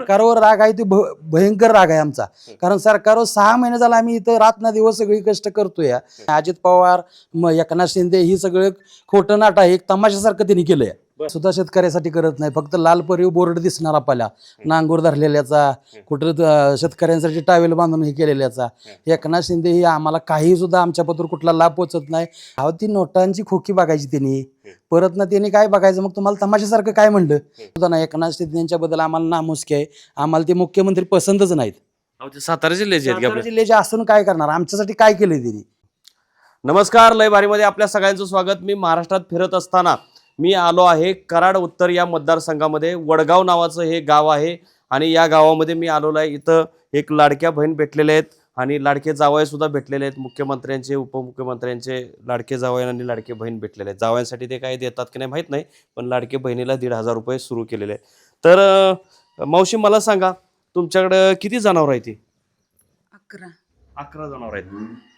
सरकारवर राग आहे ते भयंकर राग आहे आमचा. कारण सरकारवर सहा महिने झाला आम्ही इथं रात ना दिवस सगळी कष्ट करतोय अजित पवार एकनाथ शिंदे ही सगळं खोटं नाट आहे एक तमाशासारखं त्यांनी केलंय. सुद्धा शेतकऱ्यासाठी करत नाही. फक्त लाल परिव बोर्ड दिसणार आपल्याला. नांगूर धरलेल्याचा कुठं शेतकऱ्यांसाठी टावेल बांधून हे केलेल्याचा. एकनाथ शिंदे ही आम्हाला काही सुद्धा आमच्या पत्र कुठला लाभ पोचत नाही. अहो ती नोटांची खोकी बघायची त्यांनी. परत ना त्यांनी काय बघायचं? मग तुम्हाला तमाशासारखं काय म्हणलं? सुद्धा ना एकनाथ शिंदे यांच्याबद्दल आम्हाला नामुष्की आहे. आम्हाला ते मुख्यमंत्री पसंतच नाहीत. सातारा जिल्ह्याचे सातारा? जिल्ह्याचे असून काय करणार? आमच्यासाठी काय केलंय त्यांनी? नमस्कार. लय भारीमध्ये आपल्या सगळ्यांचं स्वागत. मी महाराष्ट्रात फिरत असताना मी आलो आहे कराड उत्तर या मतदारसंघामध्ये. वडगाव नावाचं हे गाव आहे आणि या गावामध्ये मी आलेलो आहे. इथं एक लाडक्या बहीण भेटलेले आहेत आणि लाडके जावयसुद्धा भेटलेले आहेत. मुख्यमंत्र्यांचे उपमुख्यमंत्र्यांचे लाडके जावई आणि लाडके बहीण भेटलेले आहेत. जावयांसाठी ते काय देतात की नाही माहीत नाही पण लाडके बहिणीला दीड हजार रुपये सुरू केलेले आहेत. तर मावशी मला सांगा तुमच्याकडं किती जनावरं आहे ती अकरा. अकरा जनावर आहेत.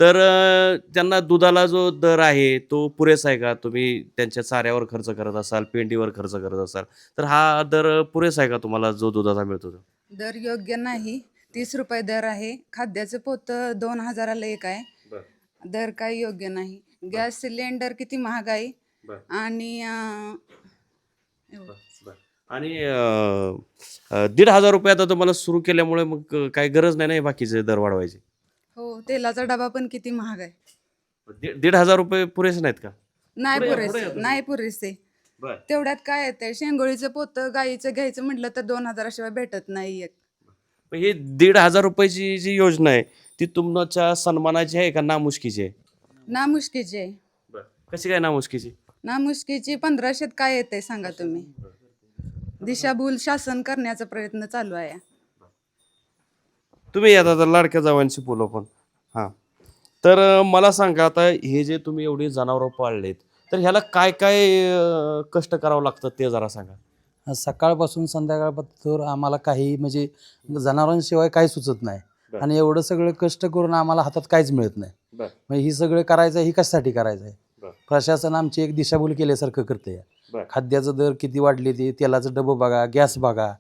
तर अं, त्यांना दुधाला जो दर आहे तो पुरेसा आहे का? तुम्ही त्यांच्या चाऱ्यावर खर्च करत असाल पेंडीवर खर्च करत असाल तर हा दर पुरेसा आहे का तुम्हाला जो दुधाचा मिळतो तो? दर योग्य नाही. तीस रुपये दर आहे. खाद्याचं पोत दोन हजाराला एक आहे. दर काही योग्य नाही. गॅस सिलेंडर किती महाग आहे? बर. आणि अं. आणि अं, अं, दीड हजार रुपये आता तुम्हाला सुरू केल्यामुळे मग अं, काही गरज नाही ना हे बाकीचे दर वाढवायची? हो तेलाचा डबा पण किती महाग आहे. दीड दीड हजार रुपये पुरेसे नाहीत का? नाही पुढे या, पुढे या पुरेसे तुम्ही. नाही पुरेसे. तेवढ्यात काय येतंय शेंगोळीचं पोत गाईचं घ्यायचं म्हटलं तर दोन हजाराशिवाय भेटत नाही एक. मग ही दीड हजार रुपयाची जी योजना आहे ती तुमच्या सन्मानाची आहे का नामुष्कीची आहे? ना मुश्कीची आहे कशी काय नामुष्कीची? ना मुश्कीची पंधराशेत काय येते सांगा तुम्ही. दिशाभूल शासन करण्याचा प्रयत्न चालू आहे. तुम्ही येतात लाडक्या जावांशी बोलू पण हां. तर मला सांगा आता हे जे तुम्ही एवढी जनावरं पाळलेत तर ह्याला काय काय अं, कष्ट करावं लागतं ते जरा सांगा. सकाळपासून संध्याकाळपर्यंत आम्हाला काही म्हणजे जनावरांशिवाय काही सुचत नाही. बरं. आणि एवढं सगळं कष्ट करून आम्हाला हातात काहीच मिळत नाही. बरं. मग ही सगळं करायचं ही कशासाठी करायचं आहे. प्रशासन आमची एक दिशाभूल केल्यासारखं करते बरं. खाद्याचं दर किती वाढले ते तेलाचं डबं बघा गॅस बघा.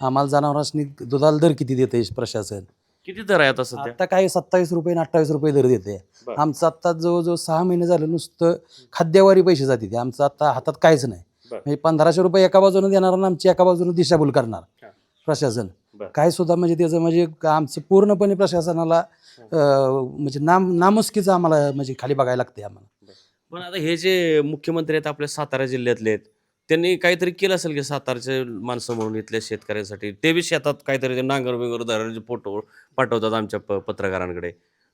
आम्हाला जनावरांनी दुधाला दर किती देते प्रशासन? किती दर आहे आता सध्या आता काही सत्तावीस रुपये अठ्ठावीस रुपये दर देते बरं. आमचं आता जवळजवळ सहा महिने झालं नुसतं खाद्यावारी पैसे जाते ते आमचं आता हातात काहीच नाही बरं. म्हणजे पंधराशे रुपये एका बाजूने देणार आणि आमची एका बाजूने दिशाभूल करणार हा. प्रशासन बरं. काय सुद्धा म्हणजे त्याचं म्हणजे आमचं पूर्णपणे प्रशासनाला अं, म्हणजे नाम नामुष्कीचं आम्हाला म्हणजे खाली बघायला लागते आम्हाला पण आता हे जे मुख्यमंत्री आहेत आपल्या सातारा जिल्ह्यातले आहेत त्यांनी काहीतरी केलं असेल की सातारचे माणसं म्हणून इथल्या शेतकऱ्यांसाठी. ते बी शेतात काहीतरी ते नांगर बिंगर धरायचे फोटो पाठवतात आमच्या प- पत्रकारांकडे.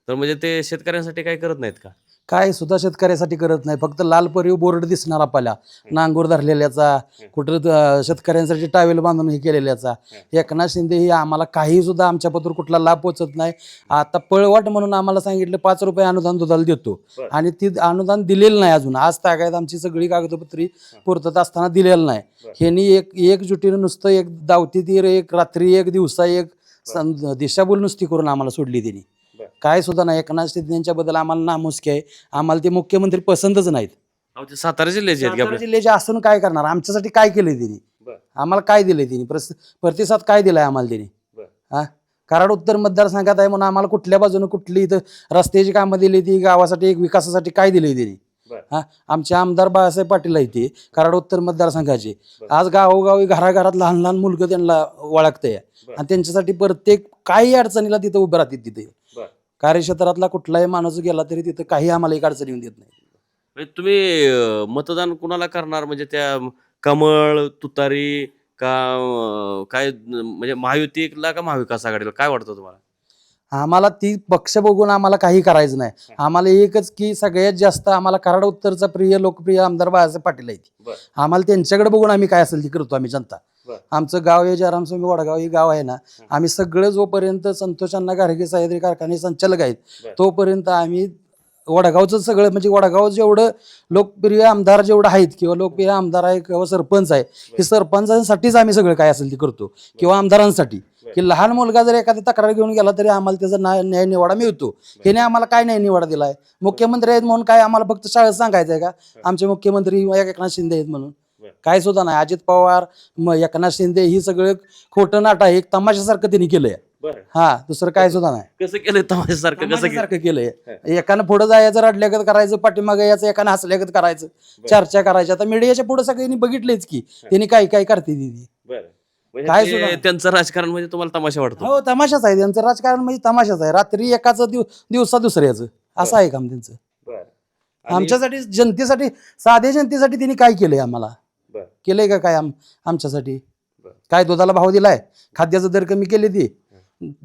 तर म्हणजे ते शेतकऱ्यांसाठी काही करत नाहीत का? काय सुद्धा शेतकऱ्यासाठी करत नाही. फक्त लाल परिव बोर्ड दिसणार आपल्याला नांगूर धरलेल्याचा कुठं शेतकऱ्यांसाठी टावेल बांधून हे केलेल्याचा. एकनाथ शिंदे ही आम्हाला काही सुद्धा आमच्या पत्र कुठला लाभ पोचत नाही. आता पळवाट म्हणून आम्हाला सांगितलं पाच रुपये अनुदान दुधाला देतो. आणि ती अनुदान दिलेलं नाही अजून. आज तागायत आमची सगळी कागदपत्री पूर्तता असताना दिलेलं नाही. ह्यांनी एक एकजुटीनं नुसतं एक दावती तीर एक रात्री एक दिवसा एक सं- दिशाभूल नुसती करून आम्हाला सोडली बरं. काय सुद्धा नाही. एकनाथ शिंदे यांच्याबद्दल आम्हाला नामुष्की आहे. आम्हाला ते मुख्यमंत्री पसंतच नाहीत. अहो ते सातारा जिल्ह्याचे आहेत का सातारा जिल्ह्याचे असून काय करणार? आमच्यासाठी काय केलंय त्यांनी? बरं. आम्हाला काय दिलंय त्यांनी? प्रस- प्रतिसाद काय दिलाय आम्हाला बरं. हा? कराड उत्तर मतदारसंघात आहे म्हणून आम्हाला कुठल्या बाजूने कुठली इथं रस्त्याची कामं दिली ती गावासाठी एक विकासासाठी काय दिलंय त्यांनी? बरं. हा? आमचे आमदार बाळासाहेब पाटील आहे ते कराड उत्तर मतदारसंघाचे. बरं. आज गावोगावी घराघरात लहान लहान मुलगं त्यांना ओळखते बरं. आणि त्यांच्यासाठी प्रत्येक काही अडचणीला तिथं उभं राहतात तिथे. बरं. कार्यक्षेत्रातला कुठलाही माणूस गेला तरी तिथं काही आम्हाला एक अडचण येऊन देत नाही. म्हणजे तुम्ही अं, मतदान कुणाला करणार? म्हणजे त्या कमळ तुतारी का अं, काय म्हणजे महायुतीला का महाविकास आघाडीला? काय वाटतं तुम्हाला? आम्हाला ती पक्ष बघून आम्हाला काही करायचं नाही. आम्हाला एकच की सगळ्यात जास्त आम्हाला कराड उत्तरचा प्रिय लोकप्रिय आमदार बाळासाहेब पाटील आहे. आम्हाला त्यांच्याकडे बघून आम्ही काय असेल ती करतो आम्ही जनता. आमचं गाव हे जयरामस्वामी वडगाव हे गाव आहे ना आम्ही सगळं जोपर्यंत संतोषांना गार्गे सह्याद्री कारखाने संचालक आहेत. तोपर्यंत आम्ही वडगावचं सगळं म्हणजे वडगाव जेवढं लोकप्रिय आमदार जेवढं आहेत किंवा लोकप्रिय आमदार आहे किंवा सरपंच आहे हे सरपंचांसाठीच आम्ही सगळं काय असेल ते करतो किंवा आमदारांसाठी. की लहान मुलगा जर एखादी तक्रार घेऊन गेला तरी आम्हाला त्याचा न्याय निवाडा मिळतो. ह्याने आम्हाला काय न्याय निवाडा दिलाय? मुख्यमंत्री आहेत म्हणून काय आम्हाला फक्त शाळेत सांगायचं आहे का आमचे मुख्यमंत्री एकनाथ शिंदे आहेत म्हणून. काय सुद्धा नाही. अजित पवार एकनाथ शिंदे ही सगळं खोटं नाट आहे. एक तमाशासारखं त्यांनी केलंय. हा दुसरं काय सुद्धा नाही. कसं केलं तमाशासारखं? कसं तमाशासारखं केलंय? एकानं पुढे जायचं रडल्यागत करायचं पाठीमागे यायचं एकानं हसल्यागत करायचं चर्चा करायच्या आता मीडियाच्या पुढे सगळ्यांनी बघितलेच की त्यांनी काय काय करते ती? बरं काय त्यांचं राजकारण म्हणजे तुम्हाला तमाशा वाटतो. हो तमाशाच आहे. त्यांचं राजकारण म्हणजे तमाशाच आहे. रात्री एकाचं दिव दिवसा दुसऱ्याचं असं आहे काम त्यांचं. आणि- आमच्यासाठी जनतेसाठी साध्या जनतेसाठी त्यांनी काय केलंय आम्हाला? बरं. केलंय का काय आम- आमच्यासाठी? बरं. काय दुधाला भाव दिलाय? खाद्याचा दर कमी केले ती.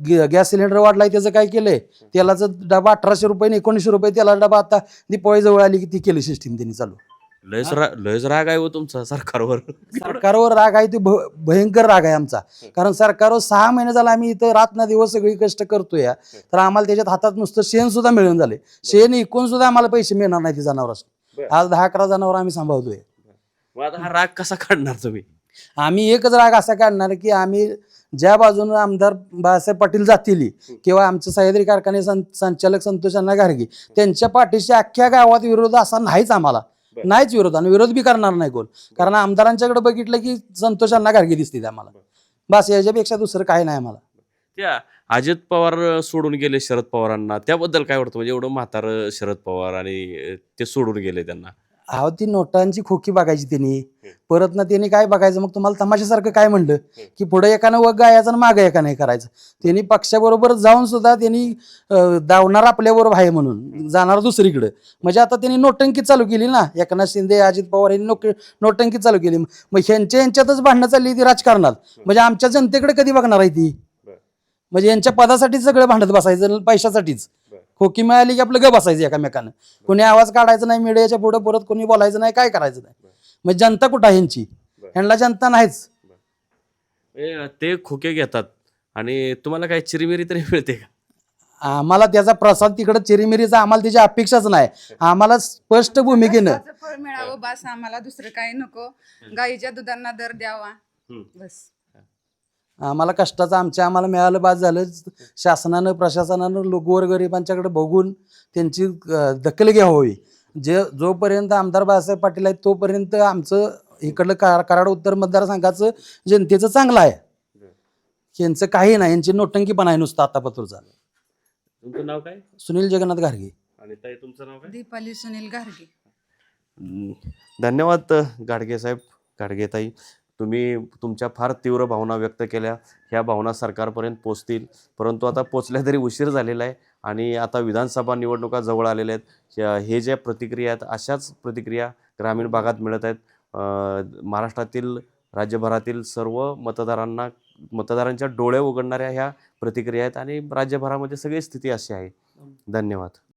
ग- गॅस सिलेंडर वाढलाय त्याचं काय केलंय? तेलाचं डबा अठराशे रुपये आणि एकोणीसशे रुपये तेला डबा आता दिपाळी जवळ आली की ती केली सिस्टीम त्यांनी चालू. लयच रा- लयच राग आहे हो तुमचा सरकारवर. सरकारवर राग आहे ते भ- भयंकर राग आहे आमचा. कारण सरकारवर सहा महिने झाला आम्ही इथं रात ना दिवस सगळी कष्ट करतोय तर आम्हाला त्याच्यात हातात नुसतं शेण सुद्धा मिळून झाले. शेण इकून सुद्धा आम्हाला पैसे मिळणार नाही ते जनावरांना बरं. आज दहा अकरा जनावर आम्ही सांभाळतोय. मग आता हा राग कसा काढणार तुम्ही? आम्ही एकच राग असा काढणार की आम्ही ज्या बाजूने आमदार बाळासाहेब पाटील जातील किंवा आमचे सह्याद्री कारखाने सं- संचालक संतोष अण्णा गार्गे त्यांच्या पाठीशी अख्ख्या गावात विरोध असा नाहीच आम्हाला. नाहीच विरोध आणि विरोध बी करणार नाही कोण. कारण आमदारांच्याकडे बघितलं की संतोष अण्णा गार्गे दिसतील आम्हाला. बस याच्यापेक्षा दुसरं काय नाही आम्हाला. त्या अजित पवार सोडून गेले शरद पवारांना. त्याबद्दल काय वाटतं? म्हणजे एवढं म्हातार शरद पवार आणि ते सोडून गेले त्यांना. अहो ती नोटांची खोकी बघायची त्यांनी परत ना त्यांनी काय बघायचं? मग तुम्हाला तमाशासारखं काय म्हणलं? की पुढे एकानं वग गायचं आणि मागं एकानं हे करायचं. त्यांनी पक्षाबरोबर जाऊन सुद्धा त्यांनी अं, दावणार आपल्याबरोबर आहे म्हणून. जाणार दुसरीकडे. म्हणजे आता त्यांनी नोटंकी चालू केली ना. एकनाथ शिंदे अजित पवार यांनी नोक नोटंकी चालू केली. मग ह्यांच्या यांच्यातच भांडणं चालली ती राजकारणात. म्हणजे आमच्या जनतेकडे कधी बघणार आहे ती. म्हणजे यांच्या पदासाठीच सगळं भांडत बसायचं पैशासाठीच. खोकी मिळाली की आपलं ग बसायचं एकामेकानं. कोणी आवाज काढायचा नाही मीडियाच्या पुढे परत कोणी बोलायचं नाही काय करायचं नाही. म्हणजे जनता कुठं आहे यांची. ह्यांना जनता नाहीच. ए, ते खोके घेतात. आणि तुम्हाला काय चिरीमिरी तरी मिळते का? आम्हाला त्याचा प्रसाद तिकडे चिरीमिरीचा आम्हाला त्याची अपेक्षाच नाही. आम्हाला स्पष्ट भूमिकेनं. फळ मिळावं बस. आम्हाला दुसरं काही नको. गाईच्या दुधांना दर द्यावा. हम्म. बस. आम्हाला कष्टाचं आमच्या आम्हाला मिळालं बाद झालं. शासनानं प्रशासनानं लोक गोरगरिबांच्याकडे बघून त्यांची दखल घ्यावी. जे जोपर्यंत आमदार बाळासाहेब पाटील आहेत तोपर्यंत आमचं इकडलं का कराड उत्तर मतदारसंघाचं जनतेचं चांगलं आहे. यांचं काही नाही यांची नोटंकी पण आहे नुसतं आतापत्रचा तुमचं नाव काय? सुनील जगन्नाथ घारगे. आणि ताई तुमचं नाव काय? दीपाली सुनील गार्गे हम्म. धन्यवाद गाडगे साहेब गाडगे ताई. तुम्ही तुमच्या फार तीव्र भावना व्यक्त केल्या. ह्या भावना सरकारपर्यंत पोचतील. परंतु आता पोचल्या तरी उशीर झालेला आहे आणि आता विधानसभा निवडणुका जवळ आलेल्या आहेत. हे ज्या प्रतिक्रिया आहेत अशाच प्रतिक्रिया ग्रामीण भागात मिळत आहेत. महाराष्ट्रातील राज्यभरातील सर्व मतदारांना मतदारांच्या डोळे उघडणाऱ्या ह्या प्रतिक्रिया आहेत आणि राज्यभरामध्ये सगळी स्थिती अशी आहे. धन्यवाद.